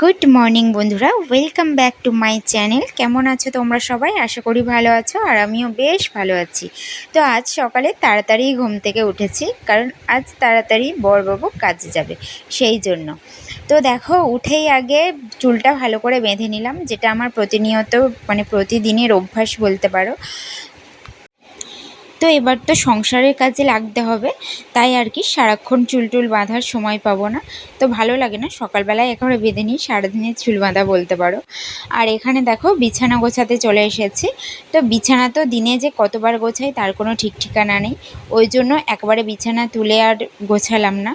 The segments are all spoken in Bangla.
গুড মর্নিং বন্ধুরা, welcome back to my channel. কেমন আছো তোমরা সবাই? আশা করি ভালো আছো আর আমিও বেশ ভালো আছি। তো আজ সকালে তাড়াতাড়ি ঘুম থেকে উঠেছি, কারণ আজ তাড়াতাড়ি বরবাবু কাজে যাবে, সেই জন্য। তো দেখো, উঠেই আগে চুলটা ভালো করে বেঁধে নিলাম, যেটা আমার প্রতিনিয়ত মানে প্রতিদিনের অভ্যাস বলতে পারো। তো এবার তো সংসারের কাজে লাগতে হবে, তাই আর কি সারাক্ষণ চুল টুল বাঁধার সময় পাবো না। তো ভালো লাগে না, সকালবেলায় একেবারে বেঁধে নিই, সারাদিনের চুল বাঁধা বলতে পারো। আর এখানে দেখো বিছানা গোছাতে চলে এসেছি। তো বিছানা তো দিনে যে কতবার গোছাই তার কোনো ঠিক ঠিকানা নেই। ওই জন্য একবারে বিছানা তুলে আর গোছালাম না।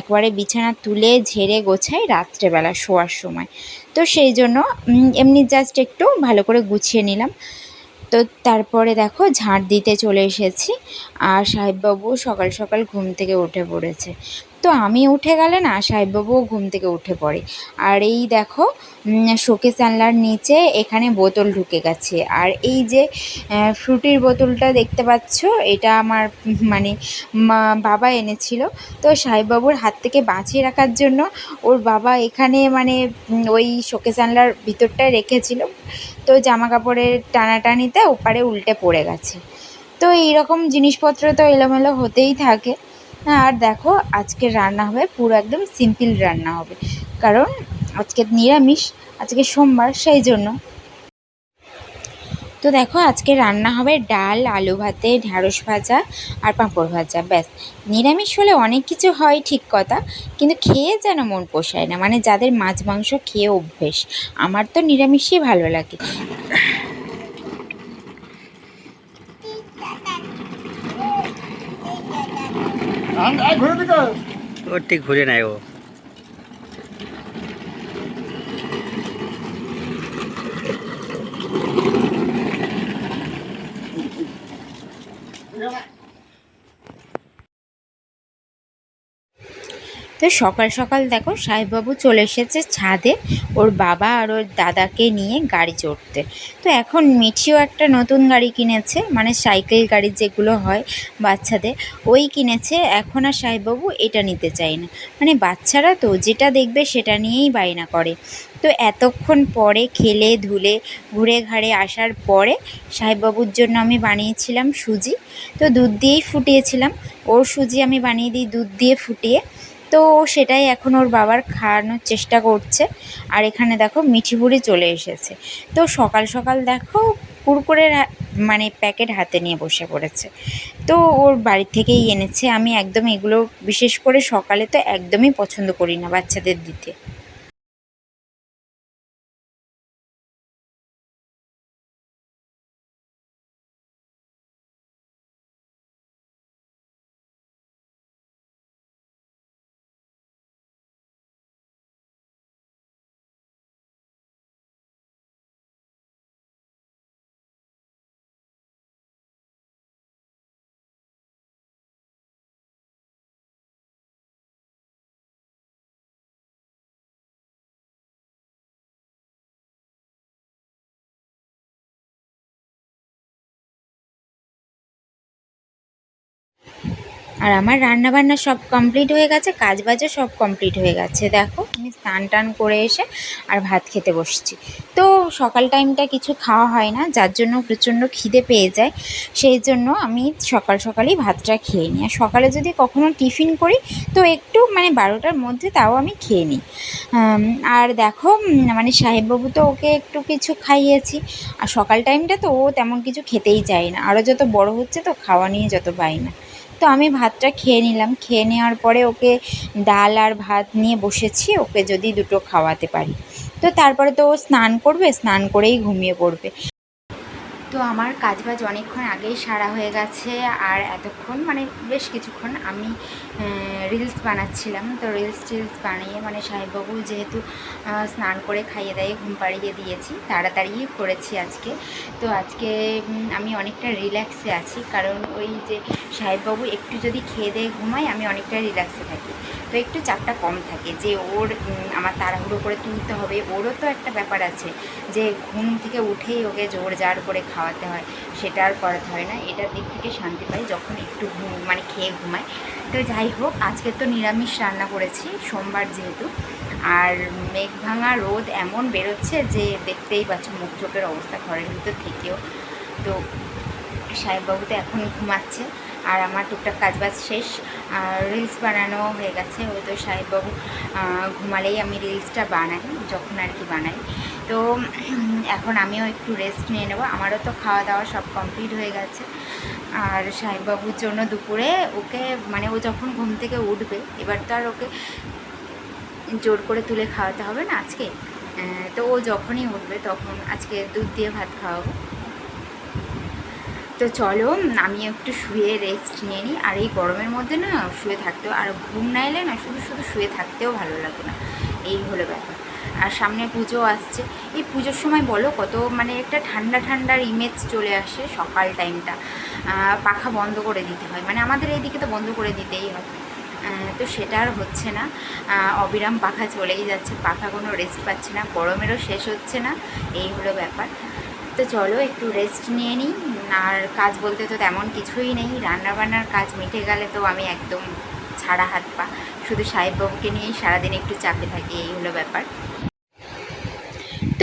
একবারে বিছানা তুলে ঝেড়ে গোছাই রাত্রেবেলা শোয়ার সময়। তো সেই জন্য এমনি জাস্ট একটু ভালো করে গুছিয়ে নিলাম। তো তারপরে দেখো ঝাঁট দিতে চলে এসেছি। আর সাহেববাবু সকাল সকাল ঘুম থেকে উঠে পড়েছে। তো আমি উঠে গেলে না সাহেববাবুও ঘুম থেকে উঠে পড়ে। আর এই দেখো শোকেস জানলার নিচে এখানে বোতল ঢুকে গেছে। আর এই যে ফ্রুটির বোতলটা দেখতে পাচ্ছ, এটা আমার মানে বাবা এনেছিল। তো সাহেববাবুর হাত থেকে বাঁচিয়ে রাখার জন্য ওর বাবা এখানে মানে ওই শোকেস জানলার ভিতরটায় রেখেছিল। তো জামা কাপড়ের টানাটানিতে ওপারে উল্টে পড়ে গেছে। তো এইরকম জিনিসপত্র তো এলোমেলো হতেই থাকে। আর দেখো আজকে রান্না হবে, পুরো একদম সিম্পল রান্না হবে। কারণ আজকে নিরামিষ, আজকে সোমবার, সেই জন্য। তো দেখো, আজকে রান্না হবে ডাল, আলু ভাতে ঢ্যাঁড়স ভাজা আর পাঁপড় ভাজা, ব্যাস। নিরামিষ হলে অনেক কিছু হয়, ঠিক কথা, কিন্তু খেয়ে যেন মন পোষায় না। মানে যাদের মাছ, মাংস খেয়ে অভ্যেস, আমার তো নিরামিষই ভালো লাগে। ও ঠিক ঘুরে নেয় ও তো সকাল সকাল দেখো সাহেববাবু চলে এসেছে ছাদে, ওর বাবা আর ওর দাদাকে নিয়ে গাড়ি চড়তে। তো এখন মিঠিও একটা নতুন গাড়ি কিনেছে মানে সাইকেল গাড়ি যেগুলো হয় বাচ্চাদের, ওই কিনেছে। এখন আর সাহেববাবু এটা নিতে চায় না। মানে বাচ্চারা তো যেটা দেখবে সেটা নিয়েই বায়না করে। তো এতক্ষণ পরে খেলে, ধুলে, ঘুরে ঘাড়ে আসার পরে সাহেববাবুর জন্য আমি বানিয়েছিলাম সুজি। তো দুধ দিয়েই ফুটিয়েছিলাম। ওর সুজি আমি বানিয়ে দিই দুধ দিয়ে ফুটিয়ে। তো সেটাই এখন ওর বাবার খাওয়ানোর চেষ্টা করছে। আর এখানে দেখো মিঠি বুড়ি চলে এসেছে। তো সকাল সকাল দেখো কুরকুরের মানে প্যাকেট হাতে নিয়ে বসে পড়েছে। তো ওর বাড়ি থেকেই এনেছে। আমি একদম এগুলো বিশেষ করে সকালে তো একদমই পছন্দ করি না বাচ্চাদের দিতে। আর আমার রান্না বান্না সব কমপ্লিট হয়ে গেছে কাজ বাজও সব কমপ্লিট হয়ে গেছে, দেখো। আমি স্নান টান করে এসে আর ভাত খেতে বসছি। তো সকাল টাইমটা কিছু খাওয়া হয় না, যার জন্য প্রচণ্ড খিদে পেয়ে যায়। সেই জন্য আমি সকাল সকালেই ভাতটা খেয়ে নিই। আর সকালে যদি কখনো টিফিন করি, তো একটু মানে বারোটার মধ্যে তাও আমি খেয়ে নিই। আর দেখো মানে সাহেববাবু তো ওকে একটু কিছু খাইয়েছি। আর সকাল টাইমটা তো ও তেমন কিছু খেতেই চায় না। আরও যত বড় হচ্ছে তো খাওয়া নিয়ে যত পাই না। তো আমি ভাতটা খেয়ে নিলাম। খেয়ে নেওয়ার পরে ওকে ডাল আর ভাত নিয়ে বসেছি। ওকে যদি দুটো খাওয়াতে পারি। তো তারপরে তো ও স্নান করবে, স্নান করেই ঘুমিয়ে পড়বে। তো আমার কাজ বাজ অনেকক্ষণ আগেই সারা হয়ে গেছে আর এতক্ষণ মানে বেশ কিছুক্ষণ আমি রিলস বানাচ্ছিলাম। তো রিলস টিলস বানিয়ে মানে সাহেববাবু যেহেতু স্নান করে খাইয়ে দাইয়ে ঘুম পাড়িয়ে দিয়েছি, তাড়াতাড়ি করেছি আজকে। তো আজকে আমি অনেকটা রিল্যাক্সে আছি, কারণ ওই যে সাহেববাবু একটু যদি খেয়ে দিয়ে ঘুমাই আমি অনেকটা রিল্যাক্সে থাকি। তো একটু চাপটা কম থাকে, যে ওর আমার তাড়াহুড়ো করে তুলতে হবে, ওরও তো একটা ব্যাপার আছে, যে ঘুম থেকে উঠেই ওকে জোর জার করে খাওয়াতে হয়, সেটা আর করাতে হয় না। এটার দিক থেকে শান্তি পাই যখন একটু মানে খেয়ে ঘুমায় তো যাই হোক, আজকে তো নিরামিষ রান্না করেছি, সোমবার যেহেতু। আর মেঘ ভাঙা রোদ এমন বেরোচ্ছে যে দেখতেই পাচ্ছ মুখ চোখের অবস্থা ঘরের ভিতর থেকেও। তো সাহেববাবু তো এখন ঘুমাচ্ছে আর আমার টুকটাক কাজবাজ শেষ। আর রিলস বানানো হয়ে গেছে। ওই তো সাহেববাবু ঘুমালেই আমি রিলসটা বানাই, যখন আর কি বানাই। তো, এখন আমিও একটু রেস্ট নিয়ে নেব। আমারও তো খাওয়া দাওয়া সব কমপ্লিট হয়ে গেছে। আর সাহেববাবুর জন্য দুপুরে ওকে মানে ও যখন ঘুম থেকে উঠবে, এবার তো আর ওকে জোর করে তুলে খাওয়াতে হবে না আজকে? তো ও যখনই উঠবে তখন আজকে দুধ দিয়ে ভাত খাওয়াবো। তো চলো, আমি একটু শুয়ে রেস্ট নিয়ে নিই। আর এই গরমের মধ্যে না শুয়ে থাকতেও, আর ঘুম না এলে না শুধু শুধু শুয়ে থাকতেও ভালো লাগে না। এই হলো ব্যাপার। আর সামনে পুজো আসছে। এই পুজোর সময় বলো কত মানে একটা ঠান্ডা ঠান্ডার ইমেজ চলে আসে সকাল টাইমটা পাখা বন্ধ করে দিতে হয়। মানে আমাদের এইদিকে তো বন্ধ করে দিতেই হয়। তো সেটা আর হচ্ছে না। অবিরাম পাখা চলেই যাচ্ছে। পাখা কোনো রেস্ট পাচ্ছে না। গরমেরও শেষ হচ্ছে না। এই হলো ব্যাপার। তো চলো একটু রেস্ট নিয়ে নিই। আর কাজ বলতে তো তেমন কিছুই নেই। রান্নাবান্নার কাজ মিটে গেলে তো আমি একদম ছাড়া হাত পা। শুধু সাহেববাবুকে নিয়েই সারাদিন একটু চাপে থাকি। এই হলো ব্যাপার।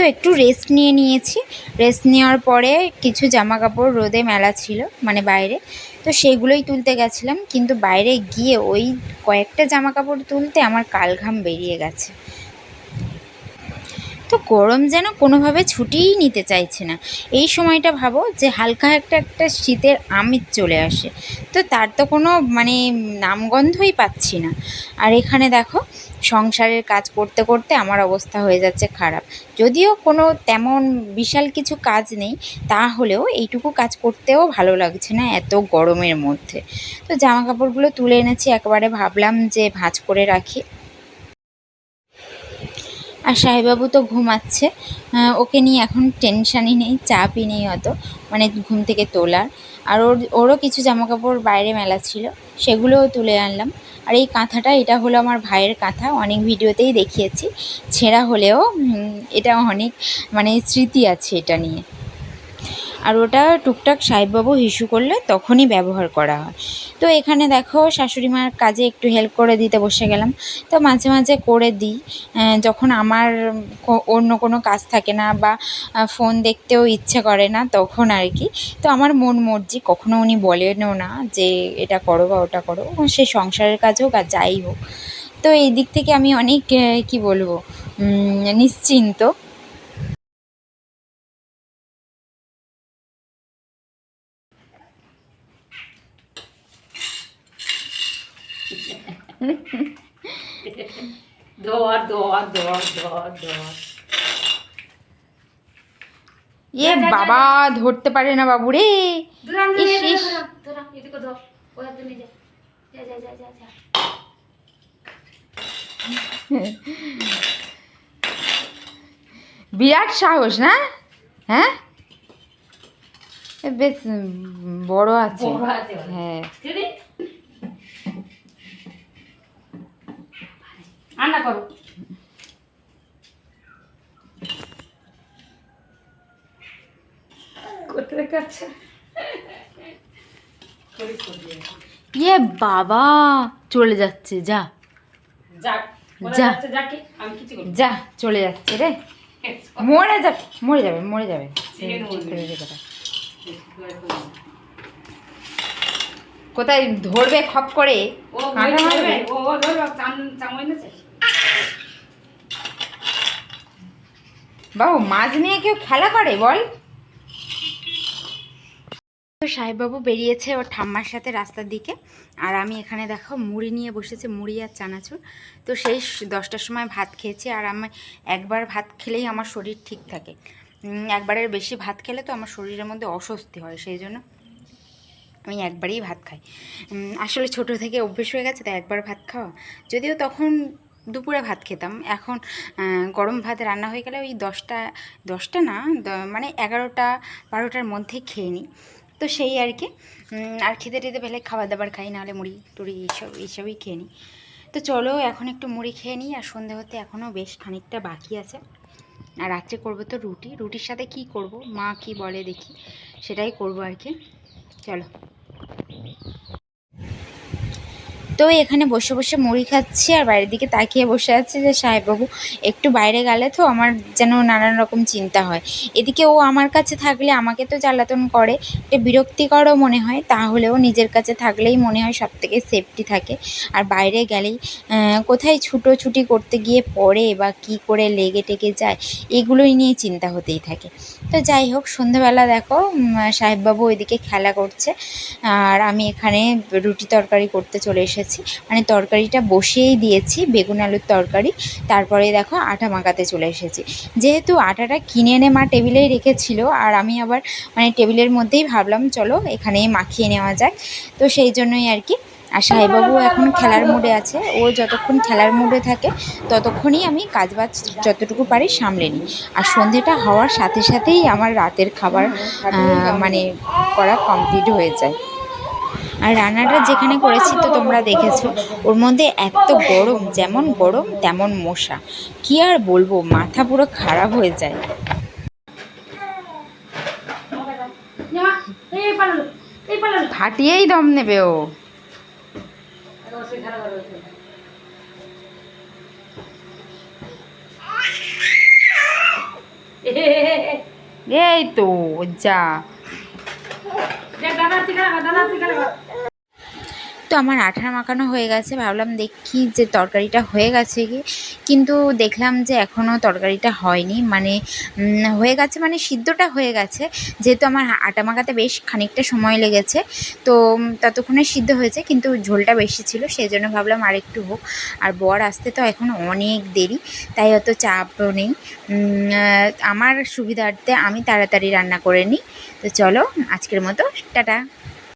তো একটু রেস্ট নিয়ে নিয়েছি। রেস্ট নেওয়ার পরে কিছু জামা কাপড় রোদে মেলা ছিল মানে বাইরে। তো সেগুলোই তুলতে গেছিলাম, কিন্তু বাইরে গিয়ে ওই কয়েকটা জামা কাপড় তুলতে আমার কালঘাম বেরিয়ে গেছে। তো গরম যেন কোনোভাবে ছুটিই নিতে চাইছে না। এই সময়টা ভাবো যে হালকা একটা একটা শীতের আমেজ চলে আসে। তো তার তো কোনো মানে নামগন্ধই পাচ্ছি না। আর এখানে দেখো, সংসারের কাজ করতে করতে আমার অবস্থা হয়ে যাচ্ছে খারাপ। যদিও কোনো তেমন বিশাল কিছু কাজ নেই, তাহলেও এইটুকু কাজ করতেও ভালো লাগছে না এত গরমের মধ্যে। তো জামা কাপড়গুলো তুলে এনেছি, একবারে ভাবলাম যে ভাঁজ করে রাখি। আর সাহেবাবু তো ঘুমাচ্ছে। ওকে নিয়ে এখন টেনশানই নেই, চাপই নেই অত মানে ঘুম থেকে তোলার। আর ওর, ওরও কিছু জামাকাপড় বাইরে মেলা ছিল, সেগুলোও তুলে আনলাম। আর এই কাঁথাটা, এটা হলো আমার ভাইয়ের কাঁথা, অনেক ভিডিওতেই দেখিয়েছি। ছেঁড়া হলেও এটা অনেক মানে স্মৃতি আছে এটা নিয়ে। আর ওটা টুকটাক সাহেববাবু হিসু করলে তখনই ব্যবহার করা হয়। তো এখানে দেখো শাশুড়ি মার কাজে একটু হেল্প করে দিতে বসে গেলাম। তো মাঝে মাঝে করে দিই। যখন আমার অন্য কোনো কাজ থাকে না বা ফোন দেখতেও ইচ্ছে করে না তখন আর কি। তো আমার মন মর্জি কখনো উনি বলেনও না যে এটা করো বা ওটা করো। সে সংসারের কাজ হোক আর যাই হোক। তো এই দিক থেকে আমি অনেক কি বলব? নিশ্চিন্ত। ধর ধর ধর ধর ধর ইয়ে বাবা ধরতে পারে না বাবু রে বিরাট সাহস না? হ্যাঁ? বেশ বড় আছে। ওরা। হ্যাঁ। রান্না করো। কোথায় কাছে? ইয়ে বাবা চলে যাচ্ছে যা। যা। চলে যাচ্ছে রে। মরে যাবে মরে যাবে মরে যাবে। কোথায়। ধরবে খপ করে? ও? ধরবে, ও ও ধরবে চাম চামড় এনেছে বাবু মাছ নিয়ে কেউ খেলা করে, বল। তো সাহেববাবু বেরিয়েছে ওর ঠাম্মার সাথে রাস্তার দিকে, আর আমি এখানে দেখো মুড়ি নিয়ে বসেছি, মুড়ি আর চানাচুর। তো সেই দশটার সময় ভাত খেয়েছি, আর আমি একবার ভাত খেলেই আমার শরীর ঠিক থাকে। একবারের বেশি ভাত খেলে তো আমার শরীরের মধ্যে অস্বস্তি হয়, সেই জন্য আমি একবারেই ভাত খাই। আসলে ছোট থেকে অভ্যেস হয়ে গেছে, তাই একবার ভাত খাওয়া। যদিও তখন দুপুরে ভাত খেতাম। এখন গরম ভাত রান্না হয়ে গেলে ওই দশটা দশটা না মানে এগারোটা, বারোটার মধ্যে খেয়ে নিই। তো সেই আর কি আর খেতে টেতে পেলে খাবার দাবার খাই, নাহলে মুড়ি টুড়ি এইসব, এইসবই খেয়ে নিই। তো চলো এখন একটু মুড়ি খেয়ে নিই, আর সন্ধে হতে এখনও বেশ খানিকটা বাকি আছে। আর রাত্রে করব তো রুটি। রুটির সাথে কি করব? মা কি বলে দেখি, সেটাই করব আর কি। চলো। তো এখানে বসে বসে মুড়ি খাচ্ছি আর বাইরের দিকে তাকিয়ে বসে আছে যে, সাহেববাবু, একটু বাইরে গেলে তো আমার যেন নানান রকম চিন্তা হয়। এদিকে ও আমার কাছে থাকলে আমাকে তো জ্বালাতন করে এটা বিরক্তিকরও মনে হয়, তাহলেও নিজের কাছে থাকলেই মনে হয় সব থেকে সেফটি থাকে। আর বাইরে গেলেই কোথায় ছুটোছুটি করতে গিয়ে পড়ে বা কি করে লেগে টেগে যায়, এগুলোই নিয়ে চিন্তা হতেই থাকে। তো যাই হোক, সন্ধেবেলা দেখো সাহেববাবু ওইদিকে খেলা করছে, আর আমি এখানে রুটি তরকারি করতে চলে এসেছি। মানে তরকারিটা বসিয়েই দিয়েছি, বেগুন আলুর তরকারি। তারপরে দেখো আটা মাখাতে চলে এসেছি। যেহেতু আটাটা কিনে এনে মা টেবিলেই রেখেছিল, আর আমি আবার মানে টেবিলের মধ্যেই ভাবলাম, চলো এখানেই মাখিয়ে নেওয়া যাক। তো সেই জন্যই আর কি আর সাহেবাবু এখন খেলার মুডে আছে। ও যতক্ষণ খেলার মুডে থাকে, ততক্ষণই আমি কাজবাজ যতটুকু পারি সামলে নিই। আর সন্ধেটা হওয়ার সাথে সাথেই আমার রাতের খাবার মানে করা কমপ্লিট হয়ে যায়। আর রান্নাটা যেখানে করেছি তো তোমরা দেখেছ, ওর মধ্যে এত গরম, যেমন গরম, তেমন মশা। কি আর বলব, মাথা পুরো খারাপ হয়ে যায়। ফাটিয়েই দম নেবে ও। এই তো, যা। দাদা থেকে দাদা থেকে তো আমার আঠা মাখানো হয়ে গেছে, ভাবলাম দেখি যে তরকারিটা হয়ে গেছে কি। কিন্তু দেখলাম যে এখনও তরকারিটা হয়নি মানে হয়ে গেছে মানে সিদ্ধটা হয়ে গেছে। যেহেতু আমার আটা মাখাতে বেশ খানিকটা সময় লেগেছে, তো ততক্ষণে সিদ্ধ হয়েছে, কিন্তু ঝোলটা বেশি ছিল সেই জন্য ভাবলাম আর একটু হোক। আর বর আসতে তো এখন অনেক দেরি, তাই অত চাপও নেই। আমার সুবিধার্থে আমি তাড়াতাড়ি রান্না করে নিই। তো চলো, আজকের মতো, টাটা।